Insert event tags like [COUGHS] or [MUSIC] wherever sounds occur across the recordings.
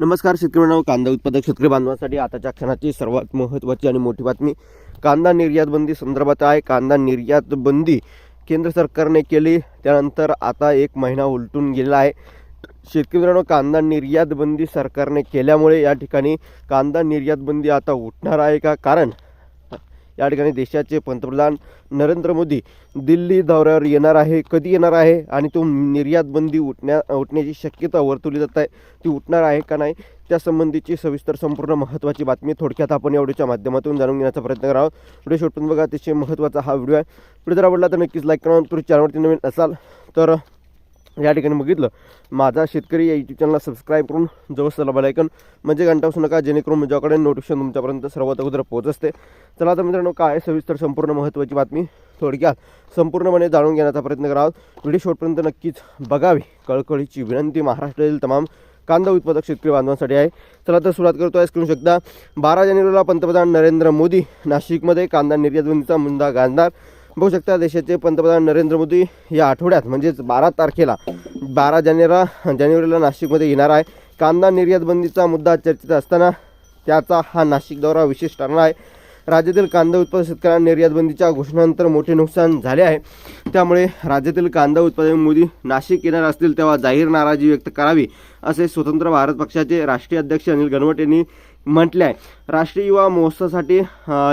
नमस्कार शेतकरी बांधव. कांदा उत्पादक शेतकरी बांधवांसाठी आताच्या क्षणाची सर्वात महत्त्वाची आणि मोठी बातमी. कांदा निर्यात बंदी संदर्भात आहे. कांदा निर्यात बंदी केंद्र सरकारने केली. त्यानंतर आता एक महिना उलटून गेला आहे. शेतकरी मित्रांनो कांदा निर्यात बंदी सरकारने केल्यामुळे या ठिकाणी कांदा निर्यात बंदी आता उठणार आहे का? कारण या ठिकाणी देशाचे पंतप्रधान नरेंद्र मोदी दिल्ली दौऱ्यावर येणार आहे कधी येणार आहे आणि तो निर्यात बंदी उठण्या उठण्याची शक्यता वर्तवली जात आहे ती उठणार आहे का नाही त्यासंबंधीची सविस्तर संपूर्ण महत्त्वाची बातमी थोडक्यात आपण या व्हिडिओच्या माध्यमातून जाणून घेण्याचा प्रयत्न करावा. व्हिडिओ शेवटून बघा अतिशय महत्त्वाचा हा व्हिडिओ आहे. व्हिडिओ जर आवडला तर नक्कीच लाईक करा तुम्ही चॅनलवरती नवीन असाल तर या ठिकाणी बघितलं माझा शेतकरी या यूट्यूब चॅनलला सबस्क्राईब करून जवळ बलायकन म्हणजे घंटा असू नका जेणेकरून माझ्याकडे नोटिफिकेशन तुमच्यापर्यंत सर्वात अगोदर पोहोच असते चला तर मित्रांनो काय आहे सविस्तर संपूर्ण महत्त्वाची बातमी थोडक्यात संपूर्णपणे जाणून घेण्याचा प्रयत्न करावा. व्हिडिओ शेवटपर्यंत नक्कीच बघावी. कळकळीची विनंती महाराष्ट्रातील तमाम कांदा उत्पादक शेतकरी बांधवांसाठी आहे. चला तर सुरुवात करतो आहे स्क्रीन शकता. बारा जानेवारीला पंतप्रधान नरेंद्र मोदी नाशिकमध्ये कांदा निर्यात बंदीचा मुद्दा गाजणार. बघू शकता देशाचे पंतप्रधान नरेंद्र मोदी या आठवड्यात म्हणजेच बारा तारखेला बारा जानेवारी जानेवारीला नाशिकमध्ये येणार आहे. कांदा निर्यात बंदीचा मुद्दा चर्चेत असताना त्याचा हा नाशिक दौरा विशेष ठरणार आहे. राज्यातील कांदा उत्पादक शेतकऱ्यांना निर्यात बंदीच्या घोषणेनंतर मोठे नुकसान झाले आहे. त्यामुळे राज्यातील कांदा उत्पादक मोदी नाशिक येणार असतील तेव्हा जाहीर नाराजी व्यक्त करावी असे स्वतंत्र भारत पक्षाचे राष्ट्रीय अध्यक्ष अनिल घनवट यांनी म्हटले आहे राष्ट्रीय युवा महोत्सवासाठी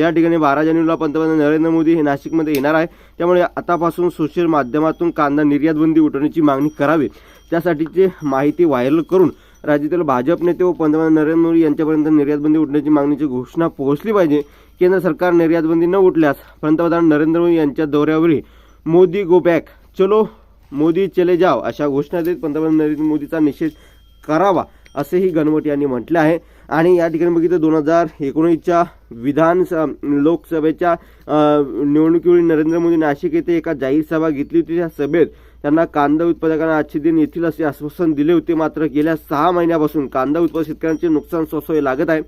या ठिकाणी बारा जानेवारीला पंतप्रधान नरेंद्र मोदी हे नाशिकमध्ये येणार आहे त्यामुळे आतापासून सोशल माध्यमातून कांदा निर्यातबंदी उठवण्याची मागणी करावी. त्यासाठीची माहिती व्हायरल करून राज्यातील भाजप नेते व पंतप्रधान नरेंद्र मोदी यांच्यापर्यंत निर्यातबंदी उठण्याची मागणीची घोषणा पोहोचली पाहिजे. केंद्र सरकार निर्यातबंदी न उठल्यास पंतप्रधान नरेंद्र मोदी यांच्या दौऱ्यावरील मोदी गो बॅक चलो मोदी चले जाव अशा घोषणा देत पंतप्रधान नरेंद्र मोदीचा निषेध करावा असेही गणवट यांनी म्हटले आहे. आणि या ठिकाणी बघितलं दोन हजार एकोणीसच्या विधान लोकसभेच्या निवडणुकीवेळी नरेंद्र मोदी नाशिक येथे एका जाहीर सभा घेतली होती. त्या सभेत त्यांना कांदा उत्पादकांना आजचे दिन येथील असे आश्वासन दिले होते. मात्र गेल्या सहा महिन्यापासून कांदा उत्पादक शेतकऱ्यांचे नुकसान सोसावे लागत आहे.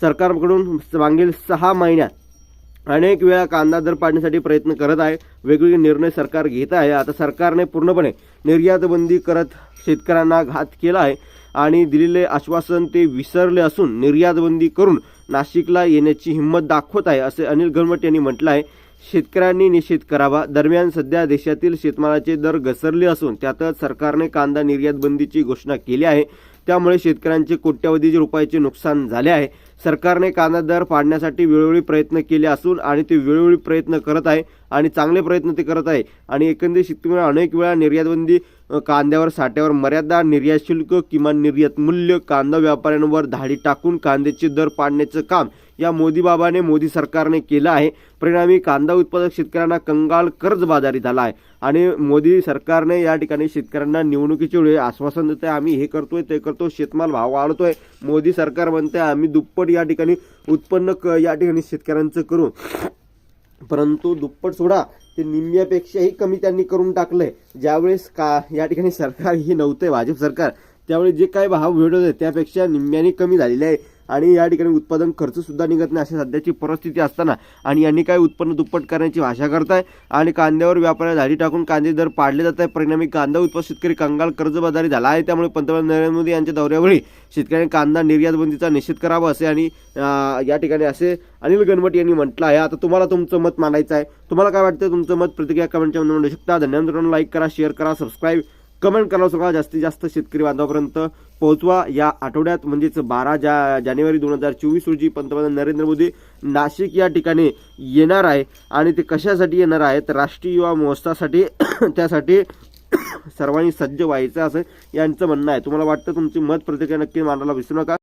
सरकारकडून मागील सहा महिन्यात अनेक वेळा कांदा दर पाडण्यासाठी प्रयत्न करत आहे. वेगवेगळे निर्णय सरकार घेत आहे. आता सरकारने पूर्णपणे निर्यातबंदी करत शेतकऱ्यांना घात केला आहे. आणि दिलेले आश्वासन ते विसरले असून निर्यातबंदी करून नाशिकला येण्याची हिंमत दाखवत आहे असे अनिल गणवट यांनी म्हटलं आहे. शेतकऱ्यांनी निषेध करावा. दरम्यान सध्या देशातील शेतमालाचे दर घसरले असून त्यातच सरकारने कांदा निर्यात बंदीची घोषणा केली आहे. त्यामुळे शेतकऱ्यांचे कोट्यवधी रुपयाचे नुकसान झाले आहे. सरकारने कांदा दर पाडण्यासाठी वेळोवेळी प्रयत्न केले असून आणि ते वेळोवेळी प्रयत्न करत आहे आणि चांगले प्रयत्न ते करत आहे. आणि एकंदरीत शेतकऱ्यांना अनेक वेळा निर्यातबंदी कांद्यावर साठ्यावर मर्यादा निर्यात शुल्क किमान निर्यात मूल्य कांदा व्यापाऱ्यांवर धाडी टाकून कांद्याचे दर पाडण्याचं काम या मोदी बाबाने मोदी सरकारने केलं आहे. परिणामी कांदा उत्पादक शेतकऱ्यांना कंगाल कर्जबाजारी झाला आहे. आणि मोदी सरकारने या ठिकाणी शेतकऱ्यांना निवडणुकीच्या वेळी आश्वासन देते आहे आम्ही हे करतोय ते करतो शेतमाल भाव वाढतोय. मोदी सरकार म्हणते आम्ही दुप्पट या ठिकाणी उत्पन्न क या ठिकाणी शेतकऱ्यांचं करू. परंतु दुप्पट सोडा ते निम्म्यापेक्षाही कमी त्यांनी करून टाकलंय. ज्यावेळेस का या ठिकाणी सरकार हे नव्हते भाजप सरकार त्यावेळी जे काही भाव भेटत आहे त्यापेक्षा निम्म्याने कमी झालेले आहे. आणि या ठिकाणी उत्पादन खर्च सुद्धा निघत नाही अशी सध्याची परिस्थिती असताना आणि यांनी काय उत्पन्न दुप्पट करण्याची भाषा करताय आणि कांद्यावर व्यापाऱ्या झाडी टाकून कांदे दर पाडले जात आहे परिणामी कांदा उत्पादन शेतकरी कंगाल कर्जबाजारी झाला आहे. त्यामुळे पंतप्रधान नरेंद्र मोदी यांच्या दौऱ्यावेळी शेतकऱ्यांनी कांदा निर्यात बंदीचा निषेध करावा असे आणि या ठिकाणी असे अनिल गणवट यांनी म्हटलं आहे. आता तुम्हाला तुमचं मत मांडायचं आहे. तुम्हाला काय वाटतं? तुमचं मत प्रतिक्रिया कमेंटच्या मध्ये मांडू शकता. धन्यवाद लाईक करा शेअर करा सबस्क्राईब कमेंट करा हो सगळा. जास्तीत जास्त शेतकरी बांधवापर्यंत पोहोचवा. या आठवड्यात म्हणजेच बारा जा जानेवारी दोन हजार चोवीस रोजी पंतप्रधान नरेंद्र मोदी नाशिक या ठिकाणी येणार आहे. आणि ते कशासाठी येणार आहे तर राष्ट्रीय युवा महोत्सवासाठी [COUGHS] त्यासाठी [COUGHS] सर्वांनी सज्ज व्हायचं असं यांचं म्हणणं आहे. तुम्हाला वाटतं तुमची मत प्रतिक्रिया नक्की मांडायला विसरू नका.